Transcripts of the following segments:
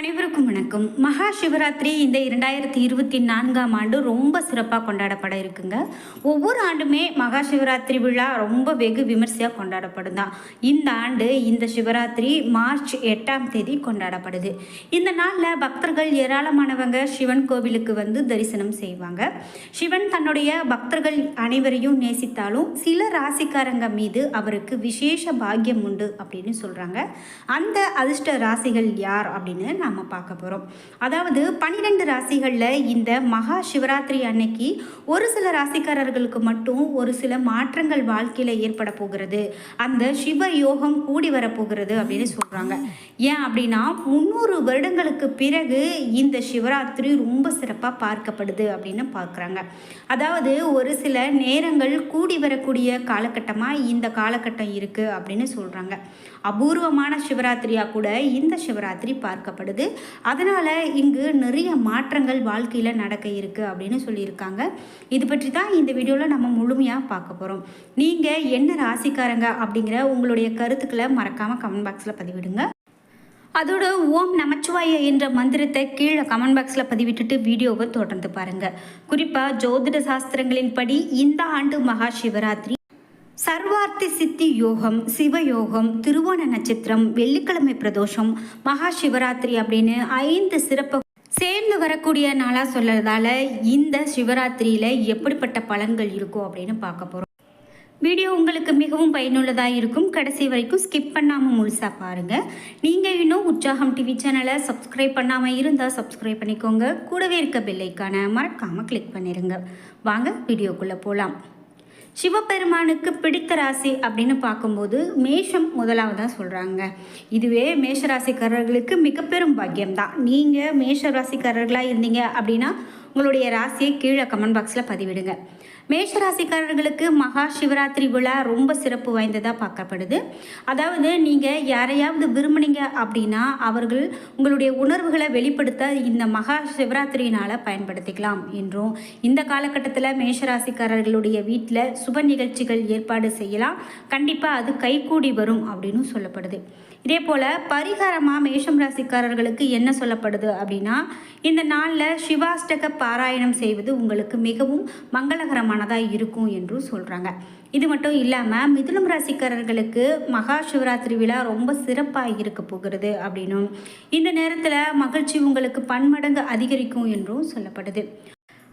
அனைவருக்கும் வணக்கம். மகா சிவராத்திரி இந்த இரண்டாயிரத்தி இருபத்தி நான்காம் ஆண்டு ரொம்ப சிறப்பாக கொண்டாடப்பட இருக்குங்க. ஒவ்வொரு ஆண்டுமே மகா சிவராத்திரி விழா ரொம்ப வெகு விமர்சையாக கொண்டாடப்படும் தான் இந்த ஆண்டு இந்த சிவராத்திரி மார்ச் எட்டாம் தேதி கொண்டாடப்படுது. இந்த நாளில் பக்தர்கள் ஏராளமானவங்க சிவன் கோவிலுக்கு வந்து தரிசனம் செய்வாங்க. சிவன் தன்னுடைய பக்தர்கள் அனைவரையும் நேசித்தாலும் சில ராசிக்காரங்க மீது அவருக்கு விசேஷ பாக்கியம் உண்டு அப்படின்னு சொல்கிறாங்க அந்த அதிர்ஷ்ட ராசிகள் யார் அப்படின்னு நான் நாம் பார்க்க போகிறோம் அதாவது பன்னிரெண்டு ராசிகளில் இந்த மகா சிவராத்திரி அன்னைக்கு ஒரு சில ராசிக்காரர்களுக்கு மட்டும் ஒரு சில மாற்றங்கள் வாழ்க்கையில் ஏற்பட போகிறது. அந்த சிவ யோகம் கூடி வரப்போகிறது அப்படின்னு சொல்கிறாங்க ஏன் அப்படின்னா முந்நூறு வருடங்களுக்கு பிறகு இந்த சிவராத்திரி ரொம்ப சிறப்பாக பார்க்கப்படுது அப்படின்னு பார்க்குறாங்க. அதாவது ஒரு சில நேரங்கள் கூடி வரக்கூடிய காலகட்டமாக இந்த காலகட்டம் இருக்குது அப்படின்னு சொல்கிறாங்க அபூர்வமான சிவராத்திரியாக கூட இந்த சிவராத்திரி பார்க்கப்படுது. அதனால் இங்கு நிறைய மாற்றங்கள் வாழ்க்கையில் நடக்க இருக்குது அப்படின்னு சொல்லியிருக்காங்க. இது பற்றி தான் இந்த வீடியோவில் நம்ம முழுமையாக பார்க்க போகிறோம் நீங்கள் என்ன ராசிக்காரங்க அப்படிங்கிற உங்களுடைய கருத்துக்களை மறக்காமல் கமெண்ட் பாக்ஸில் பதிவிடுங்க. அதோட ஓம் நமச்சிவாய என்ற மந்திரத்தை கீழே கமெண்ட் பாக்ஸில் பதிவிட்டுட்டு வீடியோவை தொடர்ந்து பாருங்கள் குறிப்பாக ஜோதிட சாஸ்திரங்களின்படி இந்த ஆண்டு மகா சிவராத்திரி சர்வார்த்தி சித்தி யோகம் சிவயோகம் திருவோண நட்சத்திரம் வெள்ளிக்கிழமை பிரதோஷம் மகா சிவராத்திரி அப்படின்னு ஐந்து சிறப்பு சேர்ந்து வரக்கூடிய நாளாக சொல்கிறதால இந்த சிவராத்திரியில் எப்படிப்பட்ட பலன்கள் இருக்கும் அப்படின்னு பார்க்க போகிறோம் வீடியோ உங்களுக்கு மிகவும் பயனுள்ளதாக இருக்கும். கடைசி வரைக்கும் ஸ்கிப் பண்ணாமல் முழுசாக பாருங்கள் நீங்கள் இன்னும் உற்சாகம் டிவி சேனலை சப்ஸ்கிரைப் பண்ணாமல் இருந்தால் சப்ஸ்கிரைப் பண்ணிக்கோங்க. கூடவே இருக்க பெல்லைக்கான மறக்காமல் கிளிக் பண்ணிடுங்க வாங்க வீடியோக்குள்ளே போகலாம் சிவபெருமானுக்கு பிடித்த ராசி அப்படின்னு பார்க்கும்போது மேஷம் முதலாவதாக சொல்கிறாங்க இதுவே மேஷ ராசிக்காரர்களுக்கு மிக பெரும் பாக்கியம்தான். நீங்கள் மேஷ ராசிக்காரர்களாக இருந்தீங்க அப்படின்னா உங்களுடைய ராசியை கீழே கமெண்ட் பாக்ஸில் பதிவிடுங்க. மேஷராசிக்காரர்களுக்கு மகா சிவராத்திரி விழா ரொம்ப சிறப்பு வாய்ந்ததாக பார்க்கப்படுது. அதாவது நீங்கள் யாரையாவது விரும்புனீங்க அப்படின்னா அவர்கள் உங்களுடைய உணர்வுகளை வெளிப்படுத்த இந்த மகா சிவராத்திரியினால் பயன்படுத்திக்கலாம் என்றும் இந்த காலகட்டத்தில் மேஷ ராசிக்காரர்களுடைய வீட்டில் சுப நிகழ்ச்சிகள் ஏற்பாடு செய்யலாம். கண்டிப்பாக அது கைகூடி வரும் அப்படின்னு சொல்லப்படுது. இதே போல் பரிகாரமாக மேஷம் ராசிக்காரர்களுக்கு என்ன சொல்லப்படுது அப்படின்னா இந்த நாளில் சிவாஷ்டக பாராயணம் செய்வது உங்களுக்கு மிகவும் மங்களகரமானதாக இருக்கும் என்றும் சொல்கிறாங்க இது மட்டும் இல்லாமல் மிதுனம் ராசிக்காரர்களுக்கு மகா சிவராத்திரி விழா ரொம்ப சிறப்பாக இருக்க போகிறது அப்படின்னும் இந்த நேரத்தில் மகிழ்ச்சி உங்களுக்கு பன்மடங்கு அதிகரிக்கும் என்றும் சொல்லப்படுது.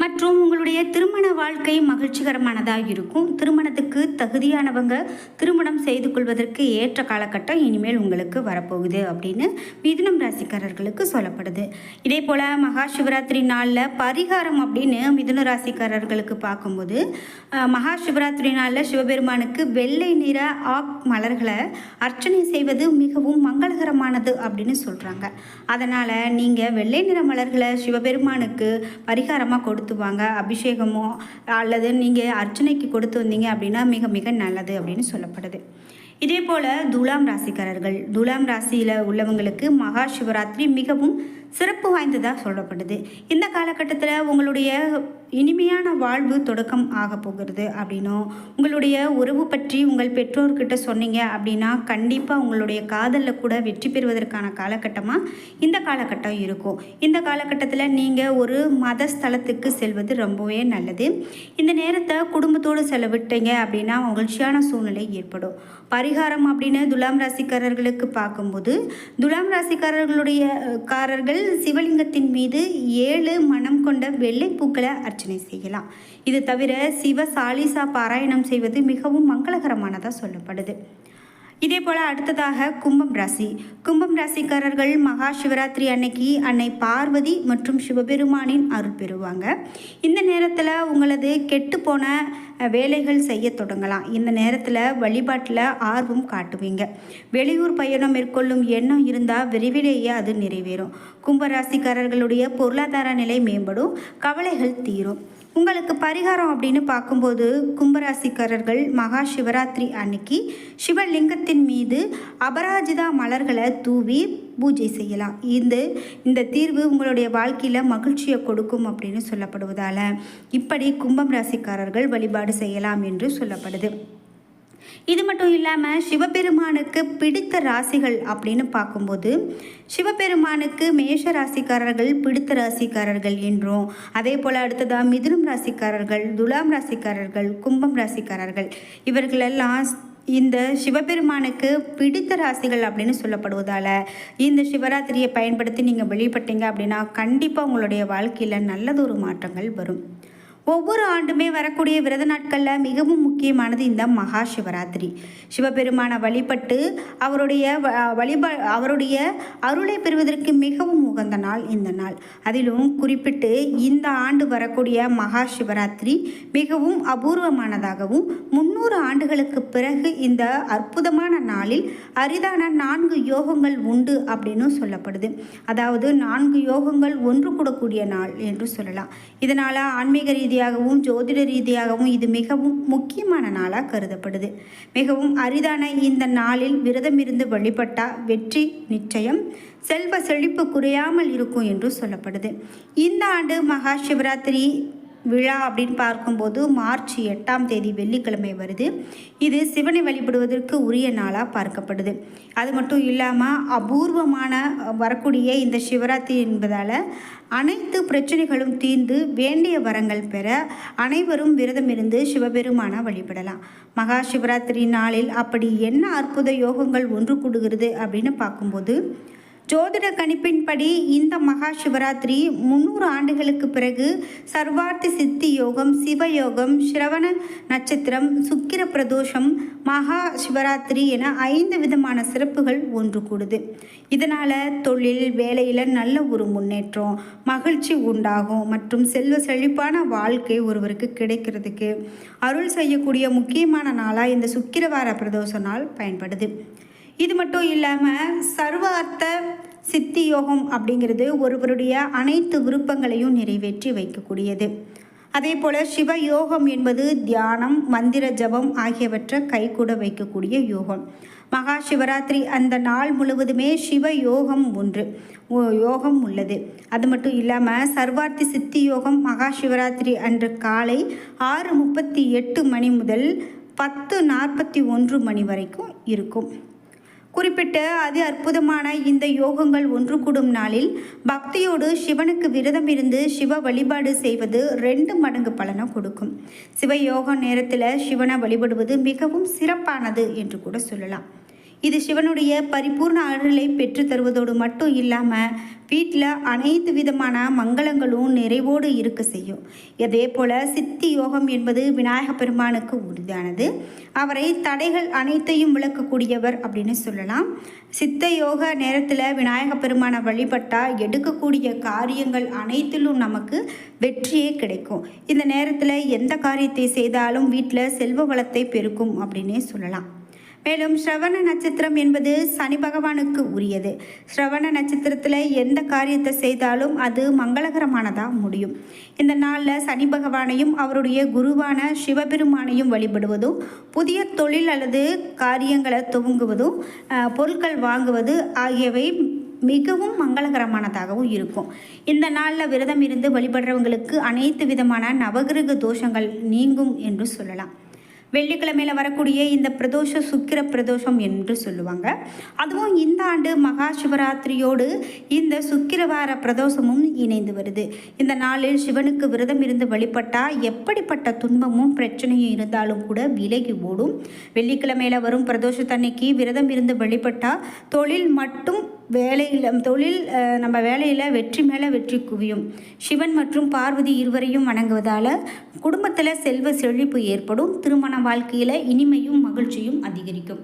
மற்றும் உங்களுடைய திருமண வாழ்க்கை மகிழ்ச்சிகரமானதாக இருக்கும். திருமணத்துக்கு தகுதியானவங்க திருமணம் செய்து கொள்வதற்கு ஏற்ற காலகட்டம் இனிமேல் உங்களுக்கு வரப்போகுது அப்படின்னு மிதுனம் ராசிக்காரர்களுக்கு சொல்லப்படுது. இதே போல் மகா சிவராத்திரி நாளில் பரிகாரம் அப்படின்னு மிதுன ராசிக்காரர்களுக்கு பார்க்கும்போது மகா சிவராத்திரி நாளில் சிவபெருமானுக்கு வெள்ளை நிற ஆக் மலர்களை அர்ச்சனை செய்வது மிகவும் மங்களகரமானது அப்படின்னு சொல்கிறாங்க அதனால் நீங்கள் வெள்ளை நிற மலர்களை சிவபெருமானுக்கு பரிகாரமாக கொடுத்து வாங்க அபிஷேகமோ அல்லது நீங்கள் அர்ச்சனைக்கு கொடுத்து வந்தீங்க அப்படின்னா மிக மிக நல்லது அப்படின்னு சொல்லப்படுது. இதே போல் துலாம் ராசிக்காரர்கள் துலாம் ராசியில் உள்ளவங்களுக்கு மகா சிவராத்திரி மிகவும் சிறப்பு வாய்ந்ததாக சொல்லப்படுது. இந்த காலகட்டத்தில் உங்களுடைய இனிமையான வாழ்வு தொடக்கம் ஆக போகிறது அப்படின்னும் உங்களுடைய உறவு பற்றி உங்கள் பெற்றோர்கிட்ட சொன்னீங்க அப்படின்னா கண்டிப்பாக உங்களுடைய காதலில் கூட வெற்றி பெறுவதற்கான காலகட்டமாக இந்த காலகட்டம் இருக்கும். இந்த காலகட்டத்தில் நீங்கள் ஒரு மத ஸ்தலத்துக்கு செல்வது ரொம்பவே நல்லது. இந்த நேரத்தை குடும்பத்தோடு செலவிட்டீங்க அப்படின்னா மகிழ்ச்சியான சூழ்நிலை ஏற்படும். பரிகாரம் அப்படின்னு துலாம் ராசிக்காரர்களுக்கு பார்க்கும்போது துலாம் ராசிக்காரர்களுடைய காரர்கள் சிவலிங்கத்தின் மீது ஏழு மனம் கொண்ட வெள்ளை பூக்களை அர்ச்சனை செய்யலாம். இது தவிர சிவ சாலிசா பாராயணம் செய்வது மிகவும் மங்களகரமானதாக சொல்லப்படுது. இதே போல் அடுத்ததாக கும்பம் ராசி. கும்பம் ராசிக்காரர்கள் மகா சிவராத்திரி அன்னைக்கு அன்னை பார்வதி மற்றும் சிவபெருமானின் அருள் பெறுவாங்க. இந்த நேரத்தில் உங்களது கெட்டுப்போன போன வேலைகள் செய்ய தொடங்கலாம். இந்த நேரத்தில் வழிபாட்டில் ஆர்வம் காட்டுவீங்க. வெளியூர் பயணம் மேற்கொள்ளும் எண்ணம் இருந்தால் விரைவிலேயே அது நிறைவேறும். கும்பராசிக்காரர்களுடைய பொருளாதார நிலை மேம்படும். கவலைகள் தீரும். உங்களுக்கு பரிகாரம் அப்படின்னு பார்க்கும்போது கும்பராசிக்காரர்கள் மகா சிவராத்திரி அன்னைக்கு சிவலிங்கத்தின் மீது அபராஜிதா மலர்களை தூவி பூஜை செய்யலாம். இந்த இந்த தீர்வு உங்களுடைய வாழ்க்கையில் மகிழ்ச்சியை கொடுக்கும் அப்படின்னு சொல்லப்படுவதால் இப்படி கும்பம் ராசிக்காரர்கள் வழிபாடு செய்யலாம் என்று சொல்லப்படுது. இது மட்டும் இல்லாமல் சிவபெருமானுக்கு பிடித்த ராசிகள் அப்படின்னு பார்க்கும்போது சிவபெருமானுக்கு மேஷ ராசிக்காரர்கள் பிடித்த ராசிக்காரர்கள் என்றும் அதே போல் அடுத்ததாக மிதுனம் ராசிக்காரர்கள் துலாம் ராசிக்காரர்கள் கும்பம் ராசிக்காரர்கள் இவர்களெல்லாம் இந்த சிவபெருமானுக்கு பிடித்த ராசிகள் அப்படின்னு சொல்லப்படுவதால் இந்த சிவராத்திரியை பயன்படுத்தி நீங்கள் வெளிப்பட்டீங்க அப்படின்னா கண்டிப்பாக உங்களுடைய வாழ்க்கையில் நல்லதொரு மாற்றங்கள் வரும். ஒவ்வொரு ஆண்டுமே வரக்கூடிய விரத நாட்களில் மிகவும் முக்கியமானது இந்த மகா சிவராத்திரி. சிவபெருமானை வழிபட்டு அவருடைய வ- வழிப அவருடைய அருளை பெறுவதற்கு மிகவும் உகந்த நாள் இந்த நாள். அதிலும் குறிப்பிட்டு இந்த ஆண்டு வரக்கூடிய மகா சிவராத்திரி மிகவும் அபூர்வமானதாகவும் முன்னூறு ஆண்டுகளுக்கு பிறகு இந்த அற்புதமான நாளில் அரிதான நான்கு யோகங்கள் உண்டு அப்படின்னு சொல்லப்படுது. அதாவது நான்கு யோகங்கள் ஒன்று கூடக்கூடிய நாள் என்று சொல்லலாம். இதனால் ஆன்மீக ரீதியாக ரீதியாகவும் ஜோதிட ரீதியாகவும் இது மிகவும் முக்கியமான நாளாக கருதப்படுது. மிகவும் அரிதான இந்த நாளில் விரதம் இருந்து வழிபட்டால் வெற்றி நிச்சயம் செல்வ செழிப்பு குறையாமல் இருக்கும் என்று சொல்லப்படுது. இந்த ஆண்டு மகா சிவராத்திரி விழா அப்படின்னு பார்க்கும்போது மார்ச் எட்டாம் தேதி வெள்ளிக்கிழமை வருது. இது சிவனை வழிபடுவதற்கு உரிய நாளாக பார்க்கப்படுது. அது மட்டும் இல்லாமல் அபூர்வமான வரக்கூடிய இந்த சிவராத்திரி என்பதால் அனைத்து பிரச்சனைகளும் தீர்ந்து வேண்டிய வரங்கள் பெற அனைவரும் விரதம் இருந்து சிவபெருமானை வழிபடலாம். மகா சிவராத்திரி நாளில் அப்படி என்ன அற்புத யோகங்கள் ஒன்று கூடுகிறது அப்படின்னு பார்க்கும்போது ஜோதிட கணிப்பின்படி இந்த மகா சிவராத்திரி முந்நூறு ஆண்டுகளுக்கு பிறகு சர்வார்த்த சித்தி யோகம் சிவயோகம் சிரவண நட்சத்திரம் சுக்கிர பிரதோஷம் மகா சிவராத்திரி என ஐந்து விதமான சிறப்புகள் ஒன்று கூடுது. இதனால் தொழில் வேலையில் நல்ல ஒரு முன்னேற்றம் மகிழ்ச்சி உண்டாகும் மற்றும் செல்வ செழிப்பான வாழ்க்கை ஒருவருக்கு கிடைக்கிறதுக்கு அருள் செய்யக்கூடிய முக்கியமான நாளாக இந்த சுக்கிரவார பிரதோஷ நாள் பயன்படுது. இது மட்டும் இல்லாமல் சர்வார்த்த சித்தி யோகம் அப்படிங்கிறது ஒருவருடைய அனைத்து விருப்பங்களையும் நிறைவேற்றி வைக்கக்கூடியது. அதே போல் சிவ யோகம் என்பது தியானம் மந்திர ஜபம் ஆகியவற்றை கைகூட வைக்கக்கூடிய யோகம். மகா சிவராத்திரி அந்த நாள் முழுவதுமே சிவ யோகம் ஒன்று ஓ- யோகம் உள்ளது. அது மட்டும் இல்லாமல் சர்வார்த்தி சித்தி யோகம் மகா சிவராத்திரி அன்று காலை ஆறு முப்பத்தி எட்டு மணி முதல் பத்து நாற்பத்தி ஒன்று மணி வரைக்கும் இருக்கும். குறிப்பிட்ட அதி அற்புதமான இந்த யோகங்கள் ஒன்று கூடும் நாளில் பக்தியோடு சிவனுக்கு விரதம் இருந்து சிவ வழிபாடு செய்வது ரெண்டு மடங்கு பலனை கொடுக்கும். சிவ யோக நேரத்தில் சிவனை வழிபடுவது மிகவும் சிறப்பானது என்று கூட சொல்லலாம். இது சிவனுடைய பரிபூர்ண அருளை பெற்று தருவதோடு மட்டும் இல்லாமல் வீட்டில் அனைத்து விதமான மங்களங்களும் நிறைவோடு இருக்க செய்யும். அதே போல் சித்தி யோகம் என்பது விநாயக பெருமானுக்கு உறுதியானது. அவரை தடைகள் அனைத்தையும் விளக்கக்கூடியவர் அப்படின்னு சொல்லலாம். சித்த யோக நேரத்தில் விநாயக பெருமானை வழிபட்டால் எடுக்கக்கூடிய காரியங்கள் அனைத்திலும் நமக்கு வெற்றியே கிடைக்கும். இந்த நேரத்தில் எந்த காரியத்தை செய்தாலும் வீட்டில் செல்வ வளத்தை பெருக்கும் அப்படின்னே சொல்லலாம். மேலும் ஸ்ரவண நட்சத்திரம் என்பது சனி பகவானுக்கு உரியது. ஸ்ரவண நட்சத்திரத்தில் எந்த காரியத்தை செய்தாலும் அது மங்களகரமானதாக முடியும். இந்த நாளில் சனி பகவானையும் அவருடைய குருவான சிவபெருமானையும் வழிபடுவதும் புதிய தொழில் அல்லது காரியங்களை துவங்குவதும் பொருட்கள் வாங்குவது ஆகியவை மிகவும் மங்களகரமானதாகவும் இருக்கும். இந்த நாளில் விரதம் இருந்து வழிபடுறவங்களுக்கு அனைத்து விதமான நவகிரக தோஷங்கள் நீங்கும் என்று சொல்லலாம். வெள்ளிக்கிழமையில் வரக்கூடிய இந்த பிரதோஷ சுக்கிர பிரதோஷம் என்று சொல்லுவாங்க. அதுவும் இந்த ஆண்டு மகா சிவராத்திரியோடு இந்த சுக்கிரவார பிரதோஷமும் இணைந்து வருது. இந்த நாளில் சிவனுக்கு விரதம் இருந்து வழிபட்டால் எப்படிப்பட்ட துன்பமும் பிரச்சனையும் இருந்தாலும் கூட விலகி ஓடும். வெள்ளிக்கிழமையில் வரும் பிரதோஷத்தன்னைக்கு விரதம் இருந்து வழிபட்டால் தொழில் மட்டும் வேலையில் தொழில் நம்ம வேலையில் வெற்றி மேலே வெற்றி குவியும். சிவன் மற்றும் பார்வதி இருவரையும் வணங்குவதால் குடும்பத்தில் செல்வ செழிப்பு ஏற்படும் திருமண வாழ்க்கையில் இனிமையும் மகிழ்ச்சியும் அதிகரிக்கும்.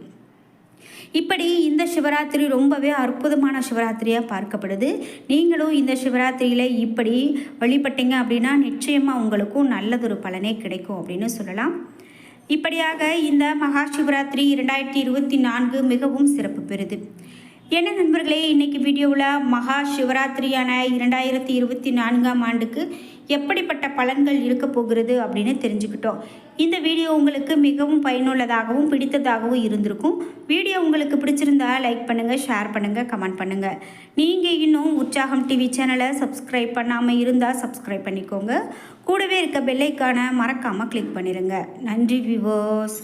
இப்படி இந்த சிவராத்திரி ரொம்பவே அற்புதமான சிவராத்திரியாக பார்க்கப்படுது. நீங்களும் இந்த சிவராத்திரியில் இப்படி வழிபட்டீங்க அப்படின்னா நிச்சயமாக உங்களுக்கும் நல்லதொரு பலனே கிடைக்கும் அப்படின்னு சொல்லலாம். இப்படியாக இந்த மகா சிவராத்திரி இரண்டாயிரத்தி இருபத்தி நான்கு மிகவும் சிறப்பு பெறுது. என்ன நண்பர்களே இன்னைக்கு வீடியோவில் மகா சிவராத்திரியான இரண்டாயிரத்தி இருபத்தி நான்காம் ஆண்டுக்கு எப்படிப்பட்ட பலன்கள் இருக்க போகிறது அப்படின்னு தெரிஞ்சுக்கிட்டோம். இந்த வீடியோ உங்களுக்கு மிகவும் பயனுள்ளதாகவும் பிடித்ததாகவும் இருந்திருக்கும். வீடியோ உங்களுக்கு பிடிச்சிருந்தா லைக் பண்ணுங்கள் ஷேர் பண்ணுங்கள் கமெண்ட் பண்ணுங்கள் நீங்கள் இன்னும் உற்சாகம் டிவி சேனலை சப்ஸ்கிரைப் பண்ணாமல் இருந்தால் சப்ஸ்கிரைப் பண்ணிக்கோங்க. கூடவே இருக்க பெல்லைக்கான மறக்காமல் கிளிக் பண்ணிடுங்க நன்றி விவோஸ்